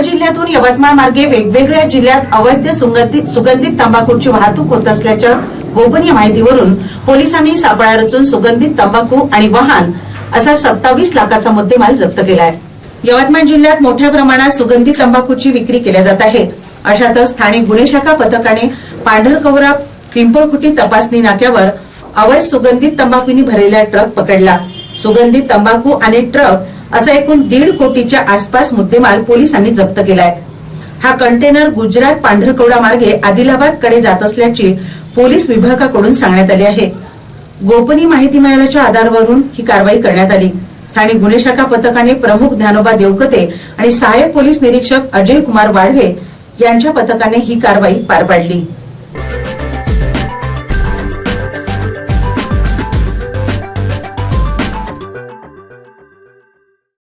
परजिल्ह्यातून यवतमाळ मार्गे वेगवेगळ्या जिल्ह्यात अवैध सुगंधित सुगंधित तंबाखूची वाहतूक होत असल्याच्या गोपनीय माहितीवरून पोलिसांनी सापळा रचून सुगंधित तंबाखू आणि वाहन असा सत्तावीस लाखाचा मुद्देमाल जप्त केलाय. यवतमाळ जिल्ह्यात मोठ्या प्रमाणात सुगंधित तंबाखूची विक्री केल्या जात आहे. अशातच स्थानिक गुन्हे शाखा पथकाने पांढरकवरा पिंपळखुटी तपासणी नाक्यावर अवैध सुगंधित तंबाखूंनी भरलेला ट्रक पकडला. सुगंधित तंबाखू आणि ट्रक असा एकूण दीड कोटीच्या आसपास मुद्देमाल पोलिसांनी जप्त केलाय. हा कंटेनर गुजरात पांढरकवडा मार्गे आदिलाबादकडे जात असल्याची पोलीस विभागाकडून सांगण्यात आली आहे. गोपनीय माहिती मिळाल्याच्या आधारावरून ही कारवाई करण्यात आली. स्थानिक गुन्हे शाखा पथकाने प्रमुख ज्ञानोबा देवकते आणि सहाय्यक पोलीस निरीक्षक अजय कुमार वाढवे यांच्या पथकाने ही कारवाई पार पाडली.